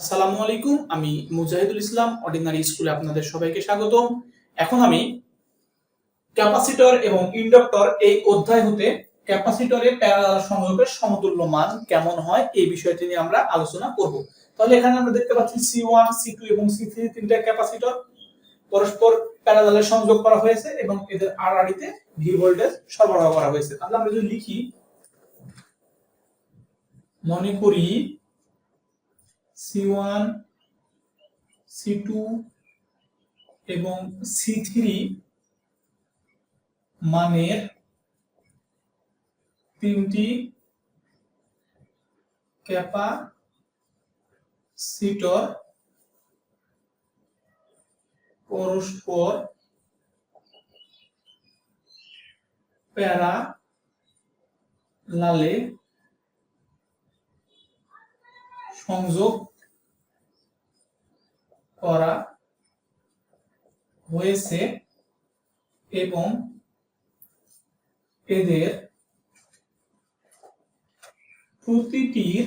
আসসালামু আলাইকুম, আমি মুজাহিদুল ইসলাম অর্ডিনারি স্কুলে আপনাদের সবাইকে স্বাগত এখন আমি ক্যাপাসিটর এবং ইন্ডাক্টর এই অধ্যায় হতে ক্যাপাসিটরের প্যারালাল সংযোগের সমতুল্য মান কেমন হয় এই বিষয়টি নিয়ে আমরা আলোচনা করব। তাহলে এখানে আমরা দেখতে পাচ্ছি সি ওয়ান সি টু এবং সি থ্রি তিনটা ক্যাপাসিটর পরস্পর প্যারালালে সংযোগ করা হয়েছে এবং এদের আড়াআড়িতে ভি ভোল্টেজ সরবরাহ করা হয়েছে। তাহলে আমরা যদি লিখি মনে করি সি ওয়ান সি টু এবং সি থ্রি মানের তিনটি ক্যাপাসিটর পরস্পর প্যারা সংযোগ করা হয়েছে এবং এদের প্রতিটির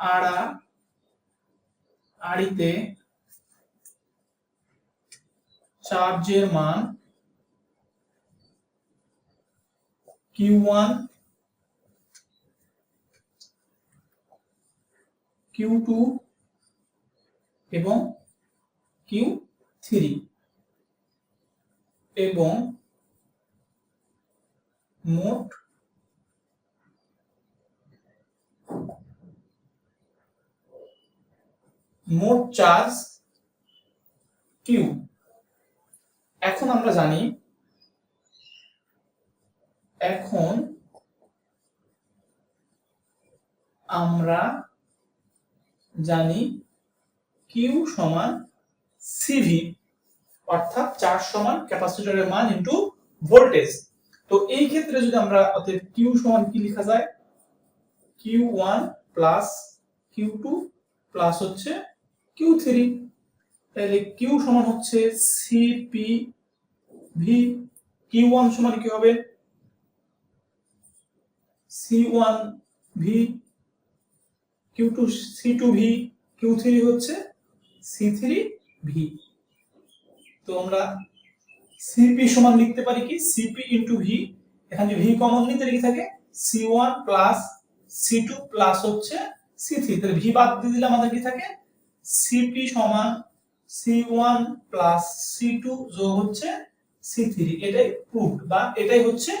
আড়া আড়িতে চার্জের মান কিউ ওয়ান কিউ টু এবং কিউ থ্রি এবং মোট মোট চার্জ কিউ এখন আমরা জানি এখন আমরা জানি কিউ সমান সিভি অর্থাৎ চার্জ সমান ক্যাপাসিটরের মান ইনটু ভোল্টেজ তো এই ক্ষেত্রে যদি আমরা অতএব কিউ সমান কি লেখা যায়? Q one plus Q two plus হচ্ছে কিউ থ্রি তাহলে কিউ সমান হচ্ছে সিপি ভি কিউ ওয়ান সমান কি হবে? C one V Q two C two V Q three হচ্ছে সি থ্রি ভি তো আমরা সিপি সমান লিখতে পারি কি? সিপি ইন্টু ভি এখানে ভি কমন নিতে লিখে থাকে? C one plus C two plus হচ্ছে সি থ্রি তাহলে ভি বাদ দিয়ে দিলে আমাদের কি থাকে? সিপি সমান C one plus C two যোগ হচ্ছে সি থ্রি এটাই প্রুফ বা এটাই হচ্ছে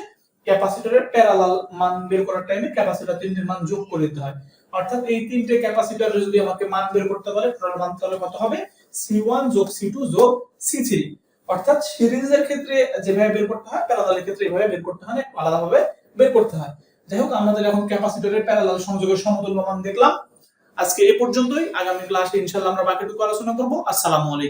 ক্যাপাসিটরের প্যারালাল মান বের করার টাইমে ক্যাপাসিটর তিনটির মান যোগ করে দিতে হয়। অর্থাৎ এই তিনটে ক্যাপাসিটর যদি আমাকে মান বের করতে বলে টোটাল মান তাহলে কত হবে? C1 যোগ C2 যোগ C3 অর্থাৎ সিরিজের ক্ষেত্রে যেভাবে বের করতে হয় প্যারালালের ক্ষেত্রে এইভাবে বের করতে হয় না আলাদাভাবে বের করতে হয়। যাই হোক, আমাদের এখন ক্যাপাসিটরের প্যারালাল সংযোগের সমতুল্য মান দেখলাম। আজকে এ পর্যন্তই। আগামী ক্লাসে ইনশাআল্লাহ আমরা বাকিটুকু আলোচনা করব। আসসালামু আলাইকুম।